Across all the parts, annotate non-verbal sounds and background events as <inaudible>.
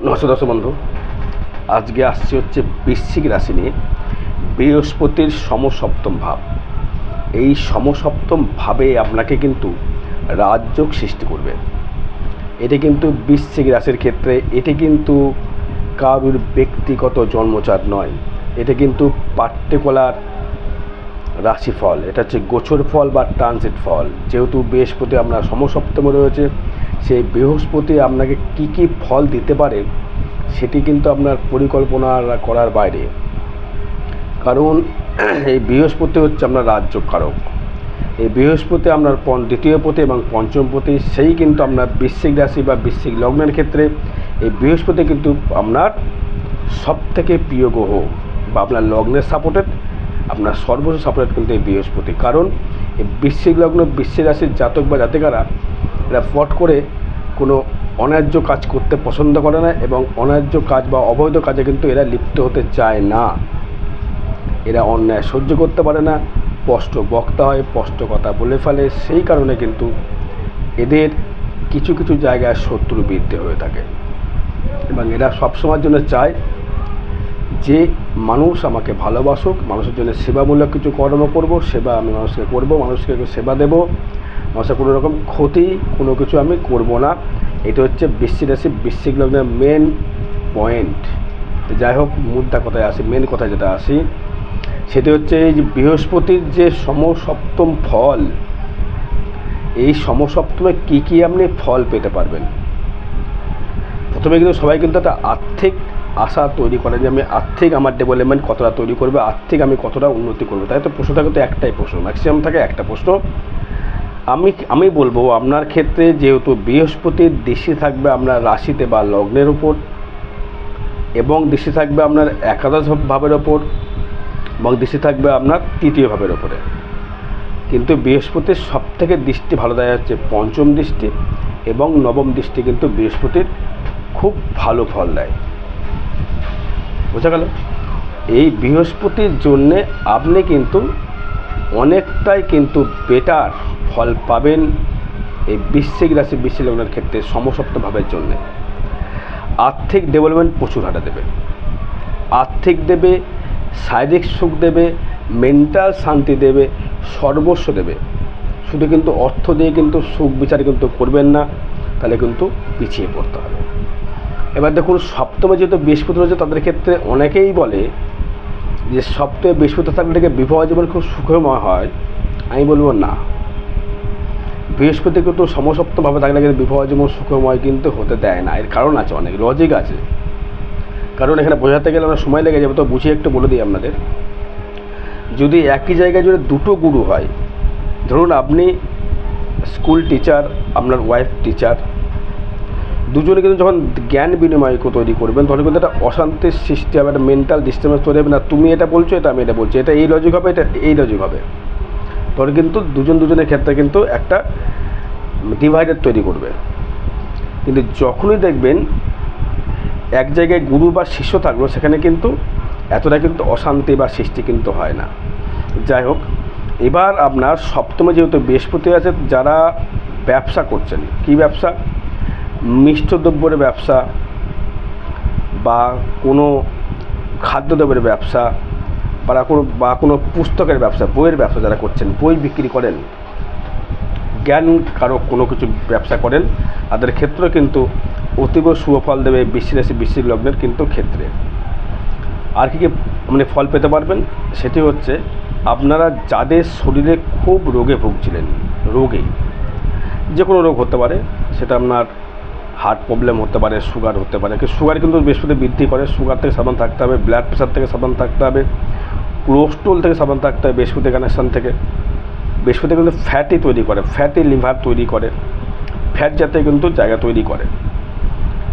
নমস্কার দর্শক বন্ধু। আজকে আসছে হচ্ছে বৃশ্চিক রাশি নিয়ে। বৃহস্পতির সমসপ্তম ভাব। এই সমসপ্তম ভাবে আপনাকে কিন্তু রাজযোগ সৃষ্টি করবে। এটি কিন্তু বৃশ্চিক রাশির ক্ষেত্রে, এটি কিন্তু কারুর ব্যক্তিগত জন্মচার নয়। এটা কিন্তু পার্টিকুলার রাশিফল। এটা হচ্ছে গোচর ফল বা ট্রানজিট ফল। যেহেতু বৃহস্পতি আপনার সমসপ্তমে রয়েছে সেই বৃহস্পতি আপনাকে কি কি ফল দিতে পারে, সেটি কিন্তু আপনার পরিকল্পনা করার বাইরে। কারণ এই বৃহস্পতি হচ্ছে আপনার রাজ্য কারক। এই বৃহস্পতি আপনার পন- দ্বিতীয় পতি এবং পঞ্চম পতি, সেই কিন্তু আপনার বৃশ্চিক রাশি বা বৃশ্চিক লগ্নের ক্ষেত্রে এই বৃহস্পতি কিন্তু আপনার সব থেকে প্রিয় গ্রহ বা আপনার লগ্নের সাপোর্টেড, আপনার সর্বোচ্চ সাপোর্টেড কিন্তু এই বৃহস্পতি। কারণ এই বৃশ্চিক লগ্ন, বৃশ্চিক রাশির জাতক বা জাতিকারা, এরা ফট করে কোনো অন্যায্য কাজ করতে পছন্দ করে না এবং অন্যায্য কাজ বা অবৈধ কাজে কিন্তু এরা লিপ্ত হতে চায় না। এরা অন্যায় সহ্য করতে পারে না, স্পষ্ট বক্তা হয় স্পষ্ট কথা বলে ফেলে, সেই কারণে কিন্তু এদের কিছু কিছু জায়গায় শত্রু বৃদ্ধি হয়ে থাকে। এবং এরা সবসময়ের জন্য চায় যে মানুষ আমাকে ভালোবাসুক, মানুষের জন্য সেবামূলক কিছু কর্ম করব, সেবা আমি মানুষকে করব, মানুষকে সেবা দেব। মানুষের কোনো রকম ক্ষতি কোনো কিছু আমি করব না। এটা হচ্ছে বৃশ্চিক রাশি, বৃশ্চিক লগ্নের মেন পয়েন্ট যাই হোক, মুদ্রা কথায় আসি মেন কথায় যেটা আসি, সেটি হচ্ছে এই যে বৃহস্পতির যে সমসপ্তম ফল, এই সমসপ্তমে কী কী আপনি ফল পেতে পারবেন? প্রথমে কিন্তু সবাই কিন্তু একটা আর্থিক আশা তৈরি করে যে আমি আর্থিক আমার ডেভেলপমেন্ট কতটা তৈরি করবে, আর্থিক আমি কতটা উন্নতি করব। তাই তো প্রশ্নটা কিন্তু একটাই প্রশ্ন ম্যাক্সিমাম থাকে একটা প্রশ্ন। আমি আমি বলব, আপনার ক্ষেত্রে যেহেতু বৃহস্পতির দৃষ্টি থাকবে আপনার রাশিতে বা লগ্নের উপর এবং দৃষ্টি থাকবে আপনার একাদশ ভাবের ওপর এবং দৃষ্টি থাকবে আপনার তৃতীয় ভাবের ওপরে কিন্তু বৃহস্পতির সব থেকে দৃষ্টি ভালো দেয় হচ্ছে পঞ্চম দৃষ্টি এবং নবম দৃষ্টি কিন্তু বৃহস্পতির খুব ভালো ফল দেয়। বোঝা গেল? এই বৃহস্পতির জন্যে আপনি কিন্তু অনেকটাই কিন্তু বেটার ফল পাবেন এই বৃশ্চিক রাশি, বৃশ্চিক লগ্নের ক্ষেত্রে সমসপ্ত ভাবের জন্যে আর্থিক ডেভেলপমেন্ট প্রচুর হারে দেবে। আর্থিক দেবে, শারীরিক সুখ দেবে মেন্টাল শান্তি দেবে, সর্বস্ব দেবে। শুধু কিন্তু অর্থ দিয়ে কিন্তু সুখ বিচার কিন্তু করবেন না, তাহলে কিন্তু পিছিয়ে পড়তে হবে। এবার দেখুন, সপ্তমে যেহেতু বৃহস্পতি রয়েছে, তাদের ক্ষেত্রে অনেকেই বলে যে সপ্তমে বৃহস্পতি থাকলে থেকে বিবাহ জীবন খুব সুখময় হয়। আমি বলব না। বৃহস্পতি কিন্তু সমসপ্তভাবে থাকলে কিন্তু বিবাহ জীবন সুখময় কিন্তু হতে দেয় না। এর কারণ আছে, অনেক লজিক আছে। কারণ এখানে বোঝাতে গেলে আমরা সময় লেগে যাবে, তো বুঝিয়ে একটু বলে দিই আপনাদের। যদি একই জায়গায় যদি দুটো গুরু হয়, ধরুন আপনি স্কুল টিচার আপনার ওয়াইফ টিচার দুজনে কিন্তু যখন জ্ঞান বিনিময় তৈরি করবেন, তখন কিন্তু একটা অশান্তির সৃষ্টি হবে, একটা মেন্টাল ডিস্টার্বেন্স তৈরি হবে। না, তুমি এটা বলছো, এটা আমি এটা বলছি, এটা এই লজিক হবে, এটা এই লজিক হবে। তখন কিন্তু দুজন দুজনের ক্ষেত্রে কিন্তু একটা ডিভাইডার তৈরি করবে। কিন্তু যখনই দেখবেন এক জায়গায় গুরু বা শিষ্য থাকল সেখানে কিন্তু এতটা কিন্তু অশান্তি বা সৃষ্টি কিন্তু হয় না। যাই হোক, এবার আপনার সপ্তমে যেহেতু বৃহস্পতি আছে, যারা ব্যবসা করছেন, কি ব্যবসা? মিষ্টদ্রব্যের ব্যবসা বা কোনো খাদ্যদ্রব্যের ব্যবসা বা কোনো বা কোনো পুস্তকের ব্যবসা, বইয়ের ব্যবসা যারা করছেন, বই বিক্রি করেন জ্ঞান কারও কোনো কিছু ব্যবসা করেন, তাদের ক্ষেত্রে কিন্তু অতীব শুভফল দেবে বৃশ্চিরাশি বৃশ্চিক লগ্নের কিন্তু ক্ষেত্রে। আর কী কী মানে ফল পেতে পারবেন? সেটি হচ্ছে, আপনারা যাদের শরীরে খুব রোগে ভুগছিলেন, রোগে যে কোনো রোগ হতে পারে, সেটা আপনার হার্ট প্রবলেম হতে পারে, সুগার হতে পারে, সুগার কিন্তু বৃহস্পতি বৃদ্ধি করে, সুগার থেকে সাবধান থাকতে হবে, ব্লাড প্রেশার থেকে সাবধান থাকতে হবে কোলেস্ট্রল থেকে সাবধান থাকতে হবে বৃহস্পতি কানেকশান থেকে। বৃহস্পতি কিন্তু ফ্যাটি তৈরি করে ফ্যাটি লিভার তৈরি করে, ফ্যাট জাতীয় কিন্তু জায়গা তৈরি করে।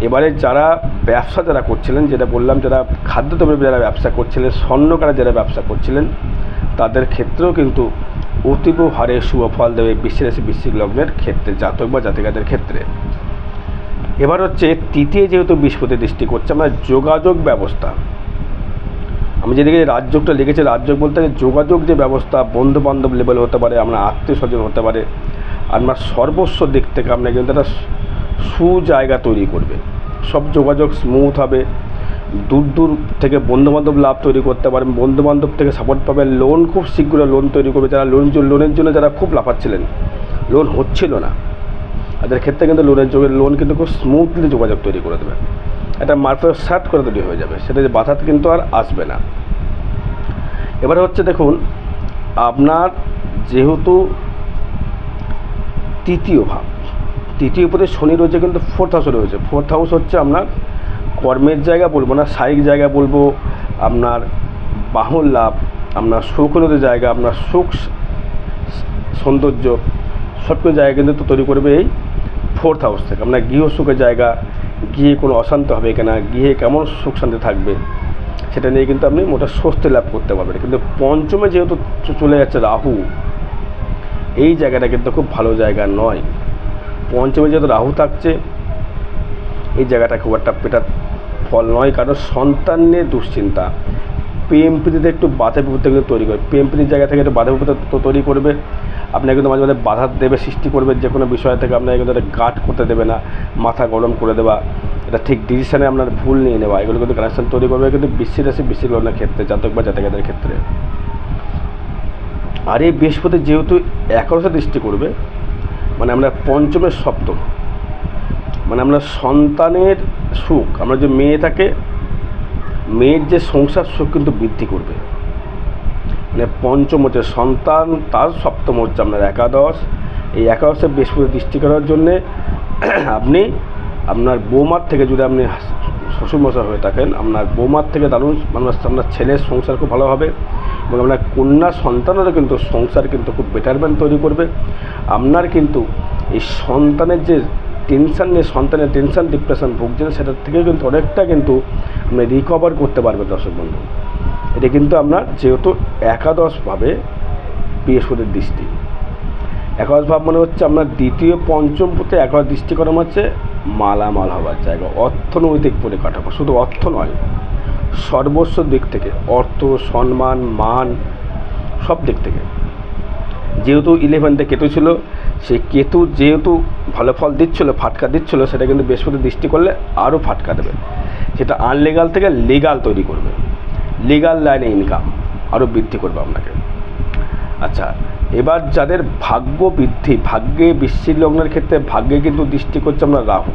এবারে যারা ব্যবসা যারা করছিলেন, যেটা বললাম, যারা খাদ্যদ্রব্যের যারা ব্যবসা করছিলেন স্বর্ণকারে যারা ব্যবসা করছিলেন, তাদের ক্ষেত্রেও কিন্তু অতীব হারে শুভ ফল দেবে বিশ্বের বৃশ্চিক লগ্নের ক্ষেত্রে, জাতক বা জাতিকাদের ক্ষেত্রে। এবার হচ্ছে তৃতীয় যেহেতু বৃহস্পতি দৃষ্টি করছে, আমরা যোগাযোগ ব্যবস্থা। আমি যেদিকে রাজযোগটা লিখেছি, রাজযোগ বলতে যোগাযোগ যে ব্যবস্থা বন্ধু বান্ধব লেভেল হতে পারে, আমরা আত্মীয় স্বজন হতে পারে আপনার সর্বস্ব দিক থেকে আপনার কিন্তু একটা সু জায়গা তৈরি করবে। সব যোগাযোগ স্মুথ হবে, দূর দূর থেকে বন্ধুবান্ধব লাভ তৈরি করতে পারেন বন্ধুবান্ধব থেকে সাপোর্ট পাবেন লোন খুব শীঘ্র লোন তৈরি করবে, যারা লোন লোনের জন্য যারা খুব লাফাচ্ছিলেন লোন হচ্ছিল না। তাদের ক্ষেত্রে কিন্তু লোনের যোগে লোন কিন্তু খুব স্মুথলি যোগাযোগ তৈরি করে দেবে। একটা মারফত সার্ট করে তৈরি হয়ে যাবে। সেটা যে বাধাতে কিন্তু আর আসবে না। এবারে হচ্ছে দেখুন, আপনার যেহেতু তৃতীয় ভাব, তৃতীয় পদে শনি রয়েছে কিন্তু ফোর্থ হাউসে রয়েছে। ফোর্থ হাউস হচ্ছে আপনার কর্মের জায়গা বলব না শারীরিক জায়গা বলব, আপনার বাহন লাভ, আপনার সৌখনদের জায়গা, আপনার সুখ, সৌন্দর্য সব কিছু জায়গা কিন্তু তৈরি করবে এই ফোর্থ হাউস থেকে। আপনার গৃহ সুখের জায়গা গৃহে কোনো অশান্ত হবে কিনা? গিয়ে কেমন সুখ শান্তি থাকবে? সেটা নিয়ে কিন্তু আপনি মোটা স্বস্তি লাভ করতে পারবেন। কিন্তু পঞ্চমে যেহেতু চলে যাচ্ছে রাহু, এই জায়গাটা কিন্তু খুব ভালো জায়গা নয়। পঞ্চমে যেহেতু রাহু থাকছে, এই জায়গাটা খুব একটা পেটার ফল নয়। কারণ সন্তান নিয়ে দুশ্চিন্তা। প্রেম প্রীতিতে একটু বাধা বিপত্তি কিন্তু তৈরি করে প্রেম প্রীতির জায়গা থেকে একটু বাধা বিপত্তি তৈরি করবে। আপনাকে কিন্তু মাঝে মাঝে বাধা দেবে, সৃষ্টি করবে যে কোনো বিষয় থেকে, আপনাকে কিন্তু একটা গার্ড করতে দেবে না, মাথা গরম করে দেওয়া। এটা ঠিক ডিসিশনে আপনার ভুল নিয়ে নেওয়া। এগুলো কিন্তু কানেকশন তৈরি করবে কিন্তু রাশি বৃশ্চিক লগ্নের ক্ষেত্রে, জাতক বা জাতকের ক্ষেত্রে। আর এই বৃহস্পতি যেহেতু একাদশে দৃষ্টি করবে মানে আমরা পঞ্চমের সপ্তম মানে আমরা সন্তানের সুখ, আমরা যে মেয়ে থাকে মেয়ের যে সংসার সুখ কিন্তু বৃদ্ধি করবে। মানে পঞ্চম হচ্ছে সন্তান, তার সপ্তম হচ্ছে আপনার একাদশ। এই একাদশে বৃহস্পতি দৃষ্টি করার জন্যে <clears throat> আপনি আপনার বৌমার থেকে যদি আপনি শ্বশুরমশাই হয়ে থাকেন, আপনার বৌমার থেকে দারুণ মানে আপনার ছেলের সংসার খুব ভালো হবে এবং আপনার কন্যা সন্তানেরও কিন্তু সংসার কিন্তু খুব বেটারমেন্ট তৈরি করবে। আপনার কিন্তু এই সন্তানের যে টেনশন নিয়ে, সন্তানের টেনশন ডিপ্রেশন ভুগছেন সেটার থেকে কিন্তু অনেকটা কিন্তু আপনি রিকভার করতে পারবেন দর্শক বন্ধু। এটা কিন্তু আপনার যেহেতু একাদশভাবে বৃহস্পতির দৃষ্টি। একাদশ ভাব মানে হচ্ছে আপনার দ্বিতীয়, পঞ্চম পথে একাদশ দৃষ্টি করা হচ্ছে মালামাল হওয়ার জায়গা, অর্থনৈতিক পরিকাঠামো, শুধু অর্থ নয়, সর্বস্ব দিক থেকে, অর্থ, সম্মান, মান, সব দিক থেকে। যেহেতু ইলেভেনতে কেতু ছিল সেই কেতু যেহেতু ভালো ফল দিচ্ছিল, ফাটকা দিচ্ছিল, সেটা কিন্তু বৃহস্পতি দৃষ্টি করলে আরও ফাটকা দেবে। সেটা আনলিগাল থেকে লিগাল তৈরি করবে। লিগাল লাইনে ইনকাম আরও বৃদ্ধি করবে আপনাকে। আচ্ছা এবার যাদের ভাগ্য বৃদ্ধি, ভাগ্যে বৃশ্চিক লগ্নের ক্ষেত্রে ভাগ্যে কিন্তু দৃষ্টি করছে আমরা রাহু।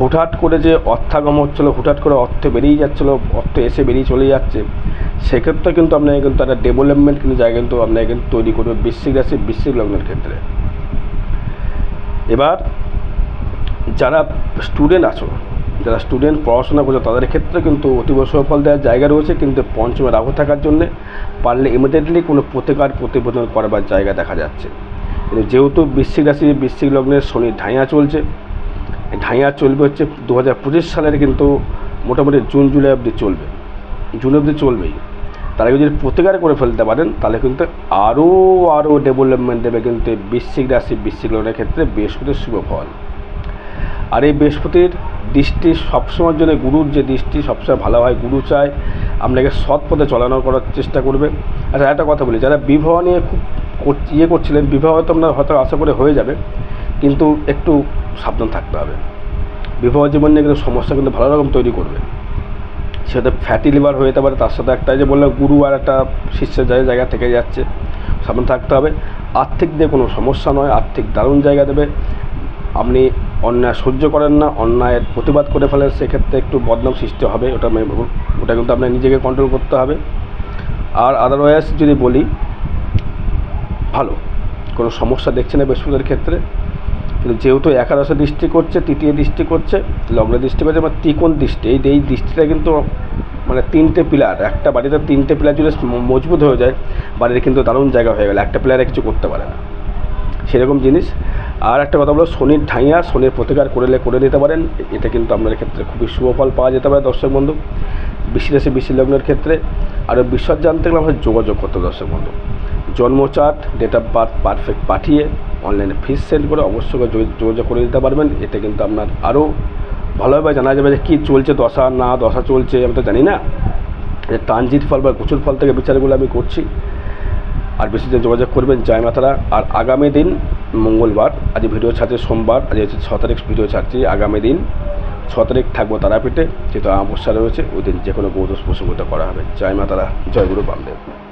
হুটহাট করে যে অর্থাগম হচ্ছিল, হুটহাট করে অর্থ বেরিয়ে যাচ্ছিল, অর্থ এসে বেরিয়ে চলে যাচ্ছে সেক্ষেত্রে কিন্তু আপনাকে কিন্তু একটা ডেভেলপমেন্ট কিন্তু জায়গা কিন্তু আপনাকে কিন্তু তৈরি করবে বৃশ্চিক রাশি, বৃশ্চিক লগ্নের ক্ষেত্রে। এবার যারা স্টুডেন্ট আছো, যারা স্টুডেন্ট পড়াশোনা করছে, তাদের ক্ষেত্রে কিন্তু অতীব সুফল দেওয়ার জায়গা রয়েছে, কিন্তু পঞ্চমে রাহু থাকার জন্যে পারলে ইমিডিয়েটলি কোনো প্রতিকার, প্রতিবেদন করবার জায়গা দেখা যাচ্ছে। যেহেতু বৃশ্চিক রাশি, বৃশ্চিক লগ্নের শনি ঢাইয়া চলছে, ঢাইয়া চলবে হচ্ছে দু হাজার পঁচিশ সালের কিন্তু মোটামুটি জুন, জুলাই অবধি চলবে। জুন অবধি চলবেই। তারা যদি প্রতিকার করে ফেলতে পারেন, তাহলে কিন্তু আরও আরও ডেভেলপমেন্ট দেবে কিন্তু এই বৃশ্চিক রাশি, বৃশ্চিক লগ্নের ক্ষেত্রে বৃহস্পতির শুভ ফল। আর এই বৃহস্পতির দৃষ্টি সবসময়ের জন্য গুরুর যে দৃষ্টি, সবসময় ভালো হয়, গুরু চায়, আপনাকে সৎ পথে চলানো করার চেষ্টা করবে। আচ্ছা একটা কথা বলি, যারা বিবাহ নিয়ে খুব ইয়ে করছিলেন, বিবাহ তো আপনার হয়তো আশা করে হয়ে যাবে, কিন্তু একটু সাবধান থাকতে হবে। বিবাহ জীবন নিয়ে কিন্তু সমস্যা কিন্তু ভালো রকম তৈরি করবে। সেটা ফ্যাটি লিভার হয়ে যেতে পারে, তার সাথে একটা যে বললাম, গুরু আর একটা শিষ্যের জায়গা জায়গা থেকে যাচ্ছে। সাবধান থাকতে হবে। আর্থিক দিয়ে কোনো সমস্যা নয়, আর্থিক দারুণ জায়গা দেবে। আপনি অন্যায় সহ্য করেন না, অন্যায়ের প্রতিবাদ করে ফেলেন, সেক্ষেত্রে একটু বদনাম সৃষ্টি হবে, ওটা আমি ওটা কিন্তু আপনার নিজেকে কন্ট্রোল করতে হবে। আর আদারওয়াইজ যদি বলি, ভালো, কোনো সমস্যা দেখছে না বৃহস্পতির ক্ষেত্রে যেহেতু একাদশ দৃষ্টি করছে, তৃতীয় দৃষ্টি করছে, লগ্ন দৃষ্টি করছে আমার ত্রিকোণ দৃষ্টি, এই এই দৃষ্টিটা কিন্তু মানে তিনটে পিলার একটা বাড়িতে তিনটে পিলার যদি মজবুত হয়ে যায়, বাড়ির কিন্তু দারুণ জায়গা হয়ে গেল, একটা পিলারে কিছু করতে পারে না। সেরকম জিনিস। আর একটা কথা বলো, শনির ঢাইয়া, শনির প্রতিকার করলে করে দিতে পারেন, এটা কিন্তু আপনার ক্ষেত্রে খুবই শুভ ফল পাওয়া যেতে পারে, দর্শক বন্ধু। বিশ্বাসী বিশ্ব লগ্নের ক্ষেত্রে। আরও বিশ্বাস জানতে গেলে আমাদের যোগাযোগ করতে দর্শক বন্ধু। জন্ম chart date of birth perfect পাঠিয়ে অনলাইনে ফিস সেন্ড করে অবশ্যই যোগ- যোগাযোগ করে দিতে পারবেন। এতে কিন্তু আপনার আরও ভালোভাবে জানা যাবে যে কী চলছে, দশা না দশা চলছে, আমি তো জানি না। যে ট্রানজিট ফল বা প্রচুর ফল থেকে বিচারগুলো আমি করছি। আর বেশি দিন যোগাযোগ করবেন জয় মাতারা আর আগামী দিন, মঙ্গলবার, আজ ভিডিও ছাড়ছে, সোমবার, আজ হচ্ছে ছ তারিখ ভিডিও ছাড়ছি, আগামী দিন ছ তারিখ থাকব তারাপীঠে যেহেতু আমাবস্যা রয়েছে, ওই দিন যে কোনো গৌদোষ প্রসঙ্গতা করা হবে। জয় মা তারা, জয় গুরু বামদেব।